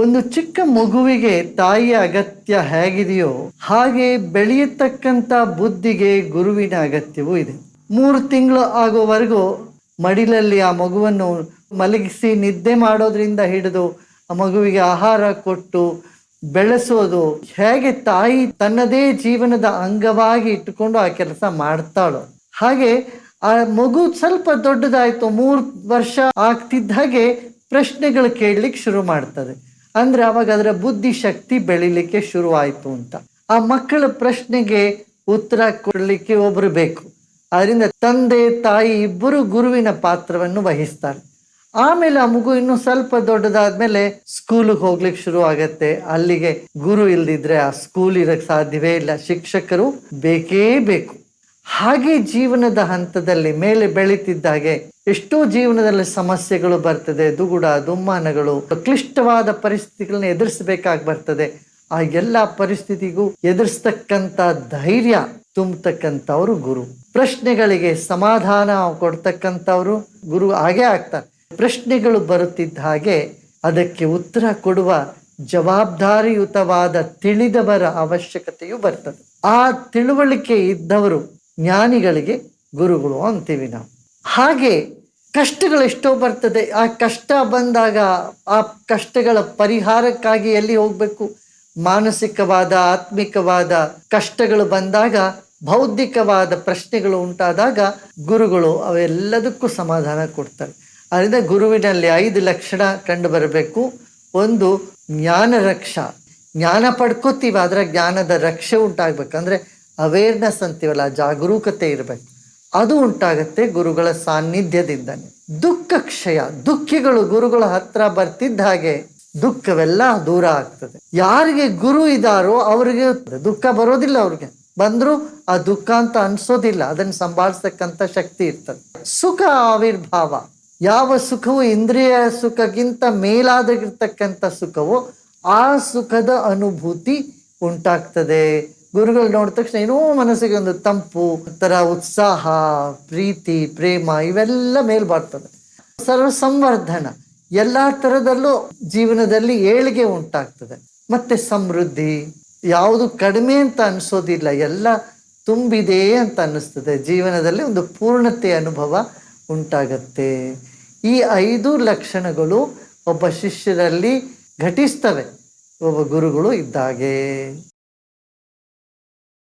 ಒಂದು ಚಿಕ್ಕ ಮಗುವಿಗೆ ತಾಯಿಯ ಅಗತ್ಯ ಹೇಗಿದೆಯೋ ಹಾಗೆ ಬೆಳೆಯತಕ್ಕಂಥ ಬುದ್ಧಿಗೆ ಗುರುವಿನ ಅಗತ್ಯವೂ ಇದೆ. ಮೂರು ತಿಂಗಳು ಆಗೋವರೆಗೂ ಮಡಿಲಲ್ಲಿ ಆ ಮಗುವನ್ನು ಮಲಗಿಸಿ ನಿದ್ದೆ ಮಾಡೋದ್ರಿಂದ ಹಿಡಿದು ಆ ಮಗುವಿಗೆ ಆಹಾರ ಕೊಟ್ಟು ಬೆಳೆಸೋದು ಹೇಗೆ ತಾಯಿ ತನ್ನದೇ ಜೀವನದ ಅಂಗವಾಗಿ ಇಟ್ಟುಕೊಂಡು ಆ ಕೆಲಸ ಮಾಡ್ತಾಳೋ. ಹಾಗೆ ಆ ಮಗು ಸ್ವಲ್ಪ ದೊಡ್ಡದಾಯ್ತು, ಮೂರು ವರ್ಷ ಆಗ್ತಿದ್ದ ಹಾಗೆ ಪ್ರಶ್ನೆಗಳು ಕೇಳಲಿಕ್ಕೆ ಶುರು ಮಾಡ್ತದೆ. ಅಂದ್ರೆ ಅವಾಗ ಅದರ ಬುದ್ಧಿ ಶಕ್ತಿ ಬೆಳಿಲಿಕ್ಕೆ ಶುರುವಾಯಿತು ಅಂತ. ಆ ಮಕ್ಕಳ ಪ್ರಶ್ನೆಗೆ ಉತ್ತರ ಕೊಡಲಿಕ್ಕೆ ಒಬ್ರು ಬೇಕು. ಅದರಿಂದ ತಂದೆ, ತಾಯಿ ಇಬ್ಬರು ಗುರುವಿನ ಪಾತ್ರವನ್ನು ವಹಿಸ್ತಾರೆ. ಆಮೇಲೆ ಆ ಮಗು ಇನ್ನು ಸ್ವಲ್ಪ ದೊಡ್ಡದಾದ್ಮೇಲೆ ಸ್ಕೂಲಿಗೆ ಹೋಗ್ಲಿಕ್ಕೆ ಶುರು ಆಗತ್ತೆ ಅಲ್ಲಿಗೆ ಗುರು ಇಲ್ದಿದ್ರೆ ಆ ಸ್ಕೂಲ್ ಇರಕ್ಕೆ ಸಾಧ್ಯವೇ ಇಲ್ಲ. ಶಿಕ್ಷಕರು ಬೇಕೇ ಬೇಕು. ಹಾಗೆ ಜೀವನದ ಹಂತದಲ್ಲಿ ಮೇಲೆ ಬೆಳೀತಿದ್ದಾಗೆ ಎಷ್ಟೋ ಜೀವನದಲ್ಲಿ ಸಮಸ್ಯೆಗಳು ಬರ್ತದೆ, ದುಗುಡ, ದುಮ್ಮಾನಗಳು, ಕ್ಲಿಷ್ಟವಾದ ಪರಿಸ್ಥಿತಿಗಳನ್ನ ಎದುರಿಸಬೇಕಾಗಿ ಬರ್ತದೆ. ಆ ಎಲ್ಲ ಪರಿಸ್ಥಿತಿಗೂ ಎದುರಿಸ್ತಕ್ಕಂಥ ಧೈರ್ಯ ತುಂಬತಕ್ಕಂಥವ್ರು ಗುರು. ಪ್ರಶ್ನೆಗಳಿಗೆ ಸಮಾಧಾನ ಕೊಡ್ತಕ್ಕಂಥವ್ರು ಗುರು ಹಾಗೆ ಆಗ್ತಾರೆ. ಪ್ರಶ್ನೆಗಳು ಬರುತ್ತಿದ್ದ ಹಾಗೆ ಅದಕ್ಕೆ ಉತ್ತರ ಕೊಡುವ ಜವಾಬ್ದಾರಿಯುತವಾದ ತಿಳಿದವರ ಅವಶ್ಯಕತೆಯು ಬರ್ತದೆ. ಆ ತಿಳುವಳಿಕೆ ಇದ್ದವರು ಜ್ಞಾನಿಗಳಿಗೆ ಗುರುಗಳು ಅಂತೀವಿ ನಾವು. ಹಾಗೆ ಕಷ್ಟಗಳು ಎಷ್ಟೋ ಬರ್ತದೆ. ಆ ಕಷ್ಟ ಬಂದಾಗ ಆ ಕಷ್ಟಗಳ ಪರಿಹಾರಕ್ಕಾಗಿ ಎಲ್ಲಿ ಹೋಗ್ಬೇಕು? ಮಾನಸಿಕವಾದ, ಆತ್ಮಿಕವಾದ ಕಷ್ಟಗಳು ಬಂದಾಗ, ಬೌದ್ಧಿಕವಾದ ಪ್ರಶ್ನೆಗಳು ಉಂಟಾದಾಗ ಗುರುಗಳು ಅವೆಲ್ಲದಕ್ಕೂ ಸಮಾಧಾನ ಕೊಡ್ತಾರೆ. ಅದರಿಂದ ಗುರುವಿನಲ್ಲಿ ಐದು ಲಕ್ಷಣ ಕಂಡು ಬರಬೇಕು ಒಂದು, ಜ್ಞಾನ ರಕ್ಷ. ಜ್ಞಾನ ಪಡ್ಕೋತೀವಿ ಅದರ ಜ್ಞಾನದ ರಕ್ಷೆ ಉಂಟಾಗ್ಬೇಕಂದ್ರೆ ಅವೇರ್ನೆಸ್ ಅಂತೀವಲ್ಲ, ಜಾಗರೂಕತೆ ಇರಬೇಕು. ಅದು ಉಂಟಾಗತ್ತೆ ಗುರುಗಳ ಸಾನ್ನಿಧ್ಯದಿಂದನೇ. ದುಃಖ ಕ್ಷಯ, ದುಃಖಿಗಳು ಗುರುಗಳ ಹತ್ರ ಬರ್ತಿದ್ದ ಹಾಗೆ ದುಃಖವೆಲ್ಲ ದೂರ ಆಗ್ತದೆ. ಯಾರಿಗೆ ಗುರು ಇದಾರೋ ಅವ್ರಿಗೆ ದುಃಖ ಬರೋದಿಲ್ಲ ಅವ್ರಿಗೆ. ಬಂದ್ರು ಆ ದುಃಖ ಅಂತ ಅನ್ಸೋದಿಲ್ಲ, ಅದನ್ನ ಸಂಭಾಳಿಸ್ತಕ್ಕಂಥ ಶಕ್ತಿ ಇರ್ತದೆ. ಸುಖ ಆವಿರ್ಭಾವ. ಯಾವ ಸುಖವು ಇಂದ್ರಿಯ ಸುಖಕ್ಕಿಂತ ಮೇಲಾಗಿರ್ತಕ್ಕಂಥ ಸುಖವು ಆ ಸುಖದ ಅನುಭೂತಿ ಉಂಟಾಗ್ತದೆ. ಗುರುಗಳು ನೋಡಿದ ತಕ್ಷಣ ಏನೋ ಮನಸ್ಸಿಗೆ ಒಂದು ತಂಪು, ಒಂಥರ ಉತ್ಸಾಹ, ಪ್ರೀತಿ, ಪ್ರೇಮ ಇವೆಲ್ಲ ಮೇಲ್ ಬರ್ತದೆ. ಸರ್ವ ಸಂವರ್ಧನ ಎಲ್ಲ ಥರದಲ್ಲೂ ಜೀವನದಲ್ಲಿ ಏಳಿಗೆ ಉಂಟಾಗ್ತದೆ. ಮತ್ತೆ ಸಮೃದ್ಧಿ ಯಾವುದು ಕಡಿಮೆ ಅಂತ ಅನಿಸೋದಿಲ್ಲ, ಎಲ್ಲ ತುಂಬಿದೆ ಅಂತ ಅನ್ನಿಸ್ತದೆ. ಜೀವನದಲ್ಲಿ ಒಂದು ಪೂರ್ಣತೆ ಅನುಭವ ಉಂಟಾಗತ್ತೆ. ಈ ಐದು ಲಕ್ಷಣಗಳು ಒಬ್ಬ ಶಿಷ್ಯರಲ್ಲಿ ಘಟಿಸ್ತವೆ. ಒಬ್ಬ ಗುರುಗಳು ಇದ್ದಾಗೆ.